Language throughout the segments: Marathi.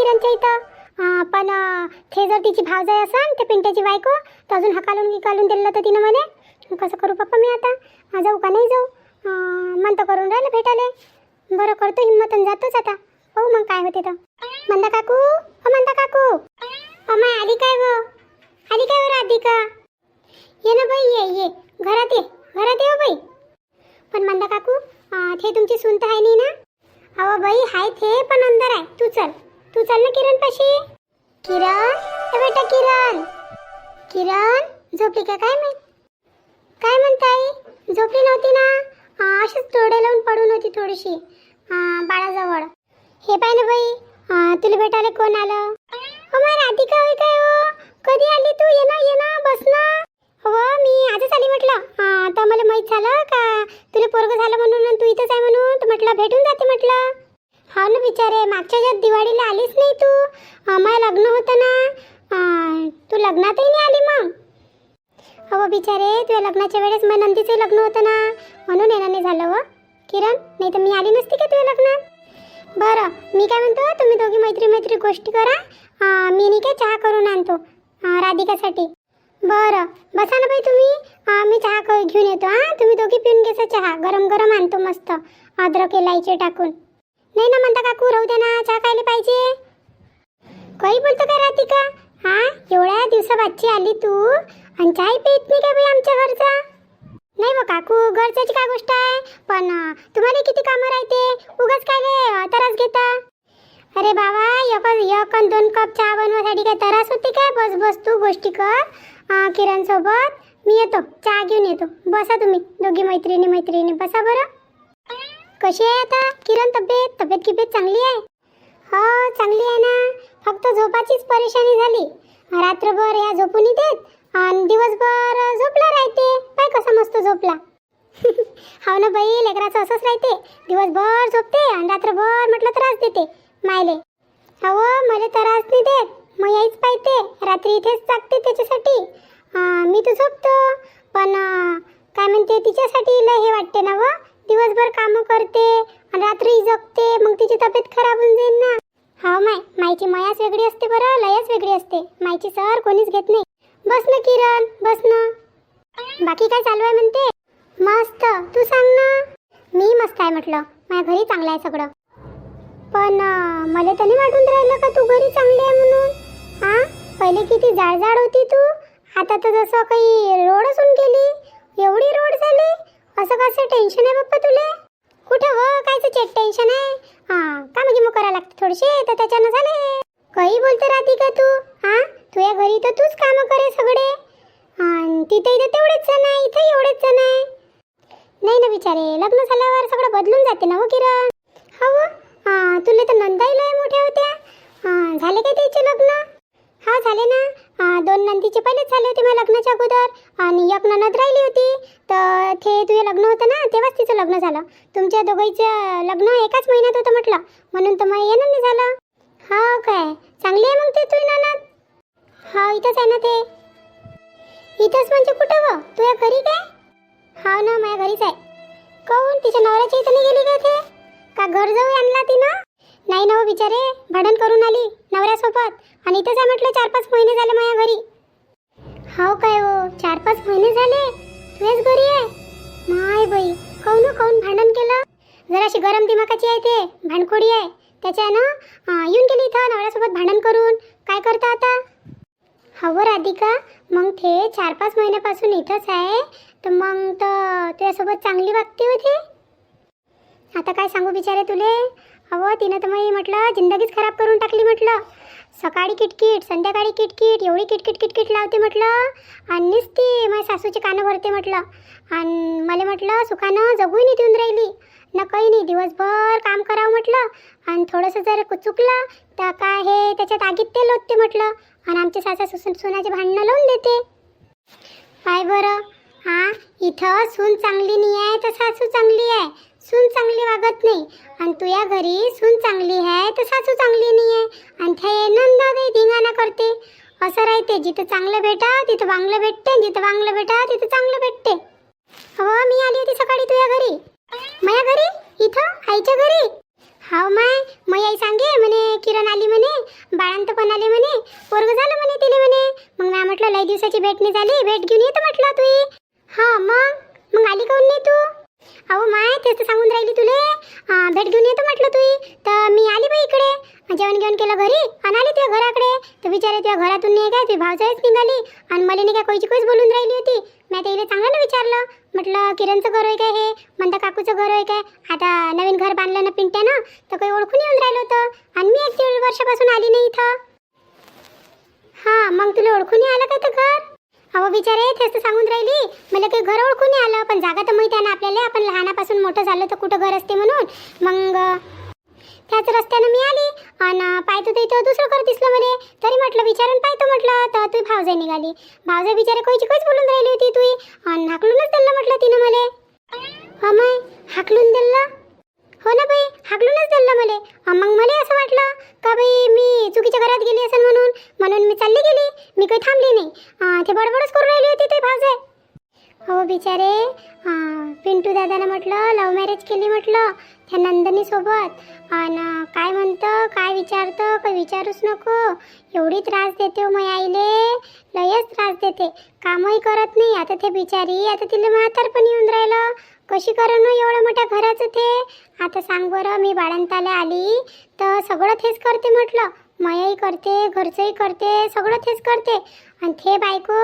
किरणच्या इथं? पण थे जर तिची भावजाई असन ते पिंट्याची बायको? तर अजून हकालून गिकालून दिलं तर तिनं म्हणे कसं करू पप्पा मी आता? जाऊ का नाही जाऊ? मन तर करून राहिलं भेटाले बरं करतो हिंमत आणि जातोच आता. हो मग काय होते तर? मंदा काकू? अ मंदा काकू? अमाय आली काय व आली काय व राधिका? ये ना बाई ये ये. घरात ये. घरात ये हो बाई. पण मंदा काकू थे ते तुमची सुनता आहे नाही ना? अहो बाई हाय थे पण अंदर आहे. तू चल. तू चाल ना किरण? पाशी किरण ए बेटा किरण. किरण झोपली का? काय माहीत? काय म्हणताय? झोपली नव्हती ना? अशीच थोडे लावून पडून होती थोडीशी. बाळाजवळ. हे पाय ना बाई. तुला भेटायला कोण आलं? हो मग राधिका होय काय हो? कधी आली तू? ये ना ये ना बस ना. हो मी आजच आली म्हटलं. तर मला माहीत झालं का? तुला पोरग झालं म्हणून तू इथंच आहे म्हणून? म्हटलं भेटून जाते म्हटलं. हा ना बिचारे मागच्या ज्यात दिवाळीला आलीच नाही तू. अं, लग्न होतं ना. तू लग्नातही नाही आली मग? अहो बिचारे तुझ्या लग्नाच्या वेळेस मग नंदीचं लग्न होतं ना. म्हणून येणं नाही झालं व. किरण नाही तर मी आली नसती का तुझ्या लग्नात? बरं मी काय म्हणतो तुम्ही दोघी मैत्री मैत्री गोष्टी करा. मी नाही काय चहा करून आणतो राधिकासाठी? बरं बसा ना बाई तुम्ही. मी चहा क- घेऊन येतो हां. तुम्ही दोघी पिऊन घ्यायचा चहा. गरम गरम आणतो मस्त. अद्रक इलायची टाकून. नाही ना म्हणता काकू राहू दे ना चहा खायला पाहिजे. काही बोलतो काय राधिका? हा? एवढ्या दिवसाबादची आली तू. आणि चाय पित नाही काय बाई आमच्या घरचा? नाही बा काकू घरच्याची काय गोष्ट आहे? पण तुम्हाला किती कामं राहते? उगाच काय रे त्रास घेता? अरे बाबा एक एक दोन कप चहा बनवासाठी काय त्रास होते काय? बस बस तू गोष्टी कर. किरण सोबत मी येतो चहा घेऊन येतो. बसा तुम्ही दोघी मैत्रिणी मैत्रिणी. बसा बरं. कशी आहे आता? किरण तब्येत? तब्येत किब्येत चांगली आहे? हो चांगली आहे ना. फक्त झोपाचीच परेशानी झाली. रात्रभर या झोपून देत आणि दिवसभर झोपला राहते पाय कसा मस्त झोपला हो ना बाई लेकराचं असंच राहते दिवसभर झोपते आणि रात्रभर म्हटलं त्रास देते मायले हो मला त्रास नाही देत मग यायच पाहिजे रात्री इथेच जागते त्याच्यासाठी अं, मी तर झोपतो पण अं, काय म्हणते तिच्यासाठी लय हे वाटते ना व दिवसभर कामं करते आणि रात्री जगते मग तिची तब्येत खराब होऊन जाईल ना. हा माय मायची मयाच वेगळी असते बरं लयच वेगळी असते. मायची सर कोणीच घेत नाही. बस ना किरण बस ना. बाकी काय चालू आहे म्हणते? मस्त तू सांग ना. मी मस्त आहे म्हटलं माझ्या घरी चांगलं आहे सगळं. पण मला तर नाही वाटून राहिलं का तू घरी चांगली आहे म्हणून? हा पहिले किती जाडजाड होती तू. आता तर जसं काही रोडच होऊन गेली. एवढी रोड झाली. असं कसं टेन्शन आहे बाप्पा तुले? कुठं हो? कायचं चेट टेन्शन आहे? हा का म्हणजे मग करायला लागते थोडेसे तर त्याच्यानं झाले काही बोलते राहते का तू? हा? तुझ्या घरी तर तूच कामं करे सगळे. तिथे इथे तेवढेच जण आहे इथे एवढेच जण आहे. नाही ना बिचारे लग्न झाल्यावर सगळं बदलून जाते ना हो किरण? हो, हो. हा. तुला तर नंदाई लय मोठ्या होत्या. झाले काय त्याचे लग्न? हा झाले ना. दोन नंदीचे पहिलेच झाले होते माझ्या लग्नाच्या अगोदर. आणि एक ननद राहिली होती. तर ते तुझे लग्न होतं ना तेव्हाच तिचं लग्न झालं. तुमच्या दोघांचं लग्न एकाच महिन्यात होतं म्हटलं. म्हणून तर मग येणं नाही झालं. हा काय? चांगली आहे मग ते तुझी ननद? हा हो, इथंच आहे ना ते. इथंच म्हणजे कुठं व तुझ्या घरी काय? हा ना माझ्या घरीच आहे. काहून तिच्या नवऱ्याच्या इथं नाही गेली का ते? का घर जाऊ आणला तिनं? नाही ना हो बिचारे भांडण करून आली नवऱ्यासोबत. आणि इथंच आहे म्हटलं चार पाच महिने झाले माझ्या घरी. हो काय हो चार पाच महिने झाले? तुझ्याच घरी आहे? माय बाई काहून हो, काहून भांडण केलं? जराशी गरम दिमाकाची आहे ते भांडखोडी आहे. त्याच्यानं ना येऊन गेली इथं नवऱ्यासोबत भांडण करून. काय करता आता? हवं हो, राधिका. मग ते चार पाच महिन्यापासून इथंच आहे. तर मग तर तुझ्यासोबत चांगली वागते होती आता काय सांगू बिचारे तुले? अहो तिनं तर मग म्हटलं जिंदगीच खराब करून टाकली म्हटलं. सकाळी किटकिट संध्याकाळी किटकिट एवढी किटकिट किटकिट लावते म्हटलं. आणि नुसती माझ्या सासूची कानं भरते म्हटलं. आणि मला म्हटलं सुखानं जगूही नाही देऊन राहिली. ना काही नाही दिवसभर काम करावं म्हटलं. आणि थोडंसं जर चुकलं तर काय हे त्याच्यात आगीत ते लोटते म्हटलं. आणि आमच्या सासा सुसून सुनाचे भांडणं लावून देते. काय बरं. हां इथं सून चांगली नाही आहे तर सासू चांगली आहे. सून चांगली वागत नाही. आणि तुझ्या घरी सून चांगली आहे तर सासू चांगली नाही आहे आणि त्या नंदा दे धिंगाणा करते. असं राहते जिथं चांगलं भेटा तिथं वांगलं भेटते जिथं वांगलं भेटा तिथं चांगलं भेटते. हो मी आली होती सकाळी तुझ्या घरी. माझ्या घरी? इथं? आईच्या घरी? हाव माय मग आई सांगे म्हणे किरण आली म्हणे बाळांत पण आले म्हणे पोरग झालं म्हणे तिने म्हणे. मग मी म्हटलं लय दिवसाची भेट नाही झाली भेट घेऊन येतो म्हटलं तू हा मग? मग आली काऊन नाही तू? अहो माय तेच तर सांगून राहिली तुले. अं, भेट घेऊन येतो म्हटलं तुई. तर मी आली बाई इकडे. जेवण घेऊन केलं घरी. आणि आली तुझ्या घराकडे. तर विचारे तुझ्या घरातून नाही काय? तुझी भावजाईच निघाली. आणि मला नाही काय कोयची कोयच बोलून राहिली होती? मी त्याला चांगलं विचारलं. म्हटलं किरणचं घर आहे काय हे? म्हणता काकूचं घर आहे काय? आता नवीन घर बांधलं ना पिंट्यानं? तर काही ओळखून येऊन राहिलं होतं. आणि मी एक दीड वर्षापासून आली नाही इथं. हां मग तुला ओळखून नाही आलं काय ते घर? अहो बिचारे तेच तर सांगून राहिली. मला काही घर ओळखून नाही आलं. पण जागा तर माहिती आहे ना आपल्याला. आपण लहानापासून मोठं झालं तर कुठं घर असते म्हणून. मग त्याच रस्त्यानं मी आली आणि पाहतो तर इथं दुसरं घर दिसलं मला. तरी म्हटलं विचारून पाहतो म्हटलं. तर तू भावजाई निघाली. भावजाई बिचारे कोयची कोईच बोलून राहिली होती तू आणि हाकलूनच दिलं म्हटलं तिनं मला. अमाय हाकलून दिलं? हो ना बाई हाकलूनच दिलं मला असं वाटलं का बाई मी चुकीच्या घरात गेली असेल म्हणून म्हणून मी चालली गेली मी काही थांबली नाही अं, ते बडबडच करून राहिली होती ते भावजाई हो बिचारे पिंटू दादानं म्हटलं लव्ह मॅरेज केली म्हटलं त्या नंदनीसोबत आणि काय म्हणतं काय विचारतं काही विचारूच नको. एवढी त्रास देते हो आईले. लयच त्रास देते. कामही करत नाही. आता ते बिचारी आता तिला म्हातारपण येऊन राहिलं. कशी करणं हो एवढं मोठ्या घराचं ते? आता सांग बरं मी बाळंताला आली तर सगळं तेच करते म्हटलं. मयाही करते घरचंही करते सगळं तेच करते. आणि ते बायको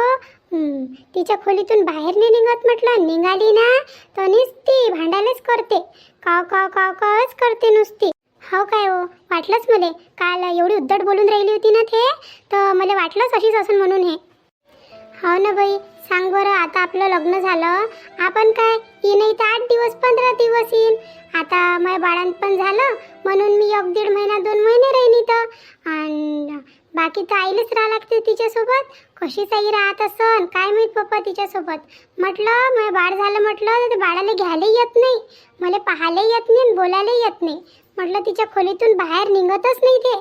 तिच्या खोलीतून बाहेर नाही निघत म्हटलं निघाली ना तर नुसती भांडायलाच करते. काव काव काव कावच करते नुसती. हो काय हो? वाटलंच मला. काल एवढी उद्धट बोलून राहिली होती ना ते तर मला वाटलंच अशीच असून म्हणून हे. हो ना बाई. सांग बरं आता आपलं लग्न झालं. आपण काय? येईन तर आठ दिवस पंधरा दिवस येईन. आता माझ्या बाळांत पण झालं. म्हणून मी एक दीड महिना दोन महिने राहीन तर. आणि बाकी तर आईलाच राहा लागते तिच्यासोबत. कशी आई राहत असन? काय माहीत पप्पा तिच्यासोबत? म्हटलं मला बाळ झालं म्हटलं तर ते बाळाला घ्यायला येत नाही. मला पाहायला येत नाही बोलायला येत नाही. म्हटलं तिच्या खोलीतून बाहेर निघतच नाही ते.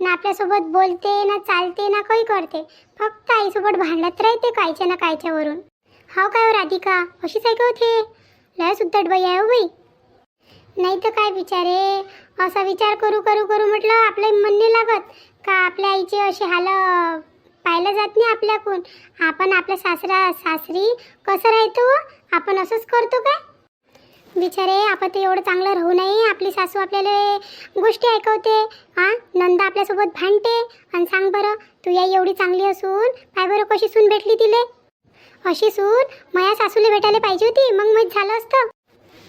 ना आपल्यासोबत बोलते ना चालते ना काही करते. फक्त आईसोबत भांडत राहते कायच्या ना कायच्यावरून हाव काय हो राधिका? अशीच आहे का होते लय सुद्धा बाई आहे हो बाई. नाही तर काय बिचारे असा विचार करू करू करू म्हटलं आपलं मन नाही लागत. का आपल्या आईचे असे हाल पाहिलं जात नाही आपल्याकडून. आपण आपल्या सासरा सासरी कसं राहतो? आपण असंच करतो का? बिचारे आपण ते एवढं चांगलं राहू नये आपली सासू आपल्याला गोष्टी ऐकवते. हां नंदा आपल्यासोबत भांडते. आणि सांग बरं तू या एवढी चांगली असून पाय बरं कशी सून भेटली तिले. अशी सून माझ्या सासूला भेटायला पाहिजे होती. मग मग झालं असतं.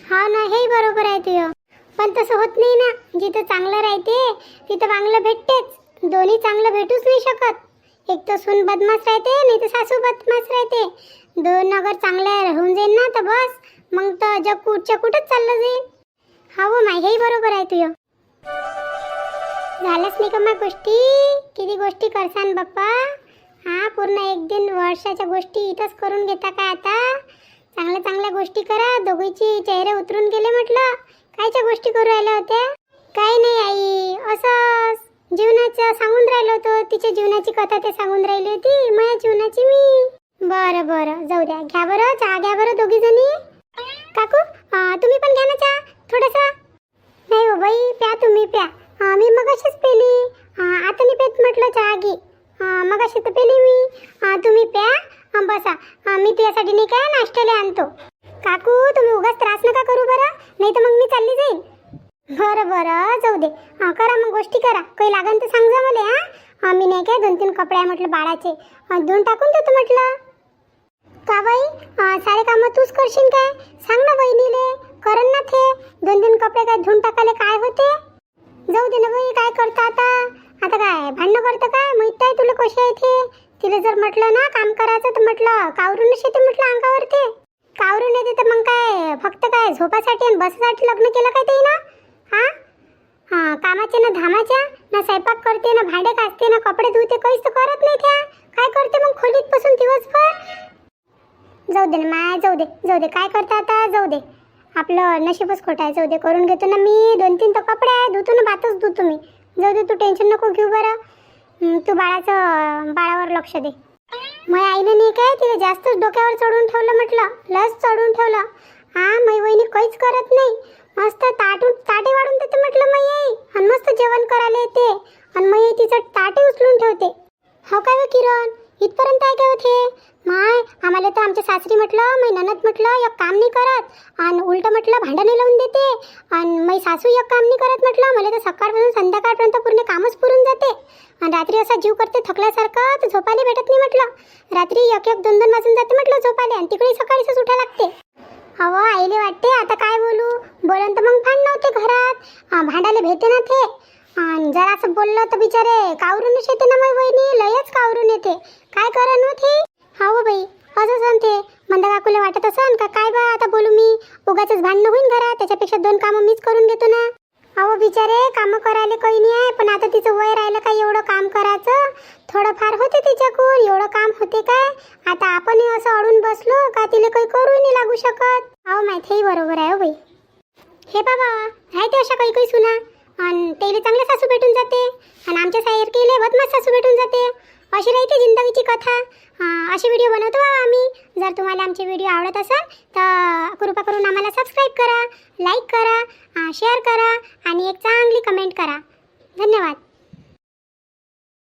हा ना हे बरोबर आहे तुझं. पण तसं होत नाही ना. जिथं चांगलं राहते तिथं चांगलं भेटतेच. दोन्ही चांगलं भेटूच नाही शकत. एक तर सून बदमाश राहते नाही तर सासू बदमाश राहते. दोन अगर चांगल्या राहून जाईल ना तर बस. मग तर जग कुठच्या कुठंच चाललं जाईल हा हो माझ्याही बरोबर आहे तुझं. झालंच नाही का मग गोष्टी? किती गोष्टी करसान बाप्पा? हा पूर्ण एक दिन वर्षाच्या गोष्टी इथंच करून घेता काय आता? चांगल्या चांगल्या गोष्टी करा. दोघीचे चेहरे उतरून गेले म्हटलं. कायच्या गोष्टी करू राहिल्या होत्या? काही नाही आई असंच. जीवनाचं सांगून राहिलो होतो. तिच्या जीवनाची कथा ते सांगून राहिली होती. माझ्या जीवनाची मी. बरं बरं. जाऊ द्या. घ्या बरं चहा घ्या बरं दोघी जणी काकू तुम्ही पण घ्या ना चहा थोडासा. नाही हो बाई प्या तुम्ही प्या. मी मी मगाशीच पेली. आता मी पेत म्हटलं चहा घे. मग अशी तर पेली मी. तुम्ही प्या. बसा. मी तुझ्यासाठी नाही काय नाश्त्याला आणतो. काकू तुम्ही उगाच त्रास नका करू बरं. नाही तर मग मी चालली जाईन. बरं बरं जाऊ दे. हा, करा मग गोष्टी करा. काही लागन तर सांग जा मला हा. मी नाही काय दोन तीन कपडे आहे म्हटलं बाळाचे. अं, धुवून टाकून देतो म्हटलं. का बाई? सारे कामं तूच करशील काय? सांग ना बहिणीले. करन ना थे. दोन तीन कपडे काय धुवून टाकायला काय होते? जाऊ दे ना बाई काय करता आता? आता काय भांडणं करतं काय? माहीत आहे तुला कशी आहे ते तिला जर म्हटलं ना काम करायचं तर म्हटलं कावरून येते म्हटलं अंगावर ते कावरून येते तर मग काय फक्त काय झोपासाठी आणि बसासाठी लग्न केलं काय ते ना? हा? हा कामाचे ना धामाच्या ना स्वयंपाक करते ना भांडे घासते ना कपडे धुते काहीच तर करत नाही त्या. काय करते मग खोलीत बसून दिवसभर? जाऊ दे ना माय जाऊ दे जाऊ दे. काय करता आता? जाऊ दे. आपलं नशीबच खोटं आहे. जाऊ दे करून घेतो ना मी. दोन तीन तर कपडे आहे. धुतो ना बातच धुतो मी. जाऊ दे तू टेन्शन नको घेऊ बरं. हं, तू बाळाचं बाळावर लक्ष दे. मग आईनं नाही काय तिला जास्तच डोक्यावर चढून ठेवलं म्हटलं? लस चढून ठेवलं. हा मै वहिनी काहीच करत नाही. मस्त ताटून ताटे वाढून देते म्हटलं मै आणि मस्त जेवण करायला येते. आणि मै तिचं ताटे उचलून ठेवते. हो काय हो किरण? इथपर्यंत आहे काय होते माय आम्हाला तर आमच्या सासरी म्हटलं मै ननद म्हटलं एक काम नाही करत. आणि उलट म्हटलं भांडणे लावून देते. आणि मै सासू एक काम नाही करत म्हटलं मला तर सकाळपासून संध्याकाळपर्यंत पूर्ण कामच पुरून जाते. आणि रात्री असा जीव करते थकल्यासारखं तर झोपायला भेटत नाही म्हटलं. रात्री एक एक दोन दोन वाजून जाते म्हटलं झोपायला आणि तिकडे सकाळीच उठा लागते. अहो आईले वाटते आता काय बोलू? बोलन तर मग भांड नव्हते घरात. भांडायला भेटे ना ते. आणि जरा असं बोललं तर बिचारे कावरूनच येते ना माझी बहिणी लयच कावरून येते. काय करा ते? हो बाई असं ते. मंदा काकूला वाटत असन का? काय बा आता बोलू मी? उगाच भांडणं होईन घरात त्याच्यापेक्षा दोन कामं मीच करून घेतो ना. अहो बिचारे कामं करायला काही नाही आहे पण आता तिचं वय राहिलं काय एवढं काम करायचं? थोडंफार होते तिच्याकडून एवढं काम होते काय? आता आपणही असं अडून बसलो का तिला काही करू नाही लागू शकत? अहो माहिती बरोबर आहे हो बाई. हे बाबा राहते अशा काही काही सुना? आणि तेले चांगले सासू भेटून जाते आणि आमच्या साहेर केले बदमाश सासू भेटून जाते. अशी राहते जिंदगीची कथा. असे व्हिडिओ बनवतो बाबा आम्ही. जर तुम्हाला आमचे व्हिडिओ आवडत असेल तर कृपा करून आम्हाला सबस्क्राईब करा लाईक करा शेअर करा आणि एक चांगली कमेंट करा. धन्यवाद.